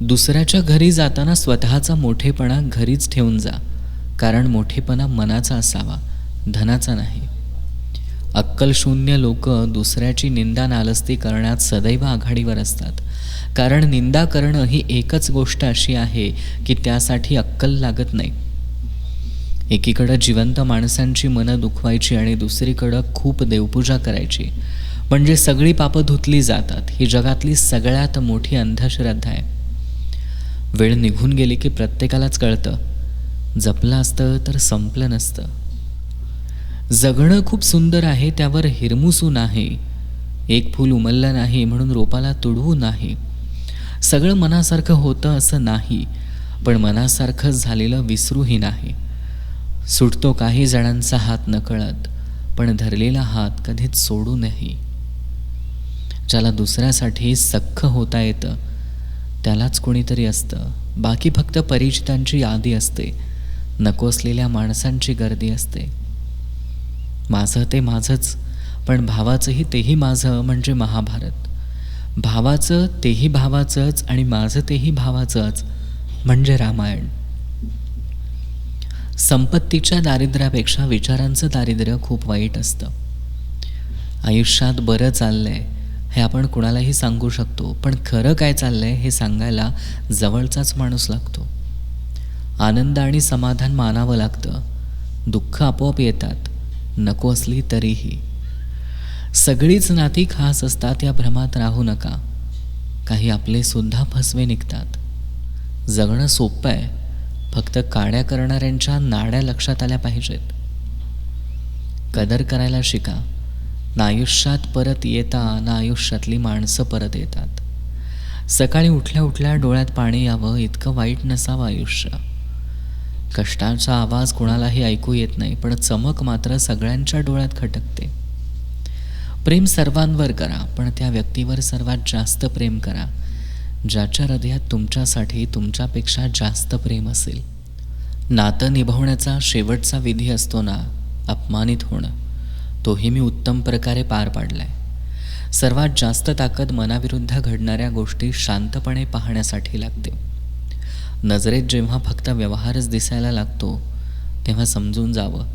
दुसऱ्याच्या घरी जाताना स्वतःचा मोठेपणा घरीच ठेवून जा. कारण मोठेपणा मनाचा असावा धनाचा नाही. अक्कलशून्य लोक दुसऱ्याची निंदा नालस्ती करण्यात सदैव आघाडीवर असतात. कारण निंदा करणं ही एकच गोष्ट अशी आहे की त्यासाठी अक्कल लागत नाही. एकीकडं जिवंत माणसांची मनं दुखवायची आणि दुसरीकडं खूप देवपूजा करायची. म्हणजे सगळी पापं धुतली जातात. ही जगातली सगळ्यात मोठी अंधश्रद्धा आहे. वेळ निघून गेली की प्रत्येकालाच कळतं. जपलं असतं तर संपलं नसतं. जगणं खूप सुंदर आहे त्यावर हिरमुसू नाही. एक फूल उमललं नाही म्हणून रोपाला तुडवू नाही. सगळं मनासारखं होतं असं नाही पण मनासारखं झालेलं विसरूही नाही. सुटतो काही जणांचा हात नकळत पण धरलेला हात कधीच सोडू नाही. ज्याला दुसऱ्यासाठी सख्ख होता येतं त्यालाच कोणीतरी असतं. बाकी फक्त परिचितांची यादी असते. नको असलेल्या माणसांची गर्दी असते. माझं ते माझंच पण भावाचंही तेही माझं म्हणजे महाभारत. भावाचं तेही भावाचंच आणि माझं तेही भावाचंच म्हणजे रामायण. संपत्तीच्या दारिद्र्यापेक्षा विचारांचं दारिद्र्य खूप वाईट असतं. आयुष्यात बरं चाललंय हे आपण कुणालाही सांगू शकतो पण खरं काय चाललंय हे सांगायला जवळचाच माणूस लागतो. आनंद आणि समाधान मानावं लागतं. दुःख आपोआप येतात. नको असली तरीही. सगळीच नाती खास असतात या भ्रमात राहू नका. काही आपले सुद्धा फसवे निघतात. जगणं सोपं आहे. फक्त काड्या करणाऱ्यांच्या नाड्या लक्षात आल्या पाहिजेत. कदर करायला शिका. ना आयुष्यात परत येता ना आयुष्यातली माणसं परत येतात. सकाळी उठल्या उठल्या डोळ्यात पाणी यावं इतकं वाईट नसावं आयुष्य. कष्टाचा आवाज कोणालाही ऐकू येत नाही पण चमक मात्र सगळ्यांच्या डोळ्यात खटकते. प्रेम सर्वांवर करा पण त्या व्यक्तीवर सर्वात जास्त प्रेम करा. ज्याच्या हृदयात तुमच्यासाठी तुमच्यापेक्षा जास्त प्रेम असेल. नातं निभवण्याचा शेवटचा विधी असतो ना अपमानित होणं. तोही मी उत्तम प्रकारे पार पाडलाय. सर्वात जास्त ताकद मनाविरुद्ध घडणाऱ्या गोष्टी शांतपणे पाहण्यासाठी लागते. नजरेत जेव्हा फक्त व्यवहारच दिसायला लागतो तेव्हा समजून जावं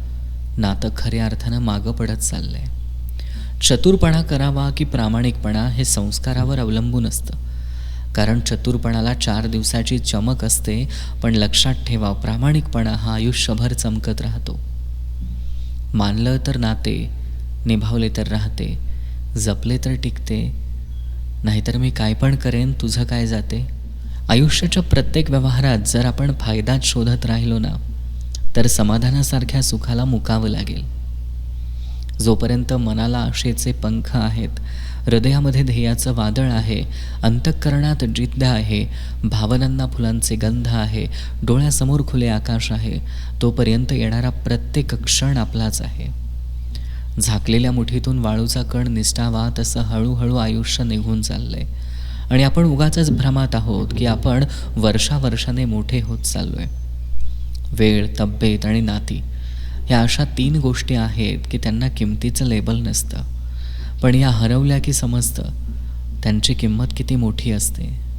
नातं खऱ्या अर्थानं मागं पडत चाललंय. चतुरपणा करावा की प्रामाणिकपणा हे संस्कारावर अवलंबून असतं. कारण चतुरपणाला चार दिवसाची चमक असते पण लक्षात ठेवा प्रामाणिकपणा हा आयुष्यभर चमकत राहतो. मानलं तर नाते निभावले तर राहते. जपले तर टिकते. नाहीतर मी काय पण करेन तुझं काय जाते? आयुष्याच्या प्रत्येक व्यवहारात जर आपण फायदाच शोधत राहिलो ना तर समाधानासारख्या सुखाला मुकावं लागेल. जोपर्यंत मनाला आशेचे पंख आहेत हृदयामध्ये ध्येयाचं वादळ आहे अंतःकरणात जिद्द आहे भावनांना फुलांचे गंध आहे डोळ्यासमोर खुले आकाश आहे तोपर्यंत येणारा प्रत्येक क्षण आपलाच आहे. झाकलेल्या मुठीतून वाळूचा कण निसटावा तसं हळूहळू आयुष्य निघून चाललंय. आणि आपण उगाच भ्रमात आहोत की आपण वर्षावर्षाने मोठे होत चाललोय. वेळ तब्येत आणि नाती ह्या अशा तीन गोष्टी आहेत की त्यांना किमतीचं लेबल नसतं. पण या हरवल्या की समजतं त्यांची किंमत किती मोठी असते.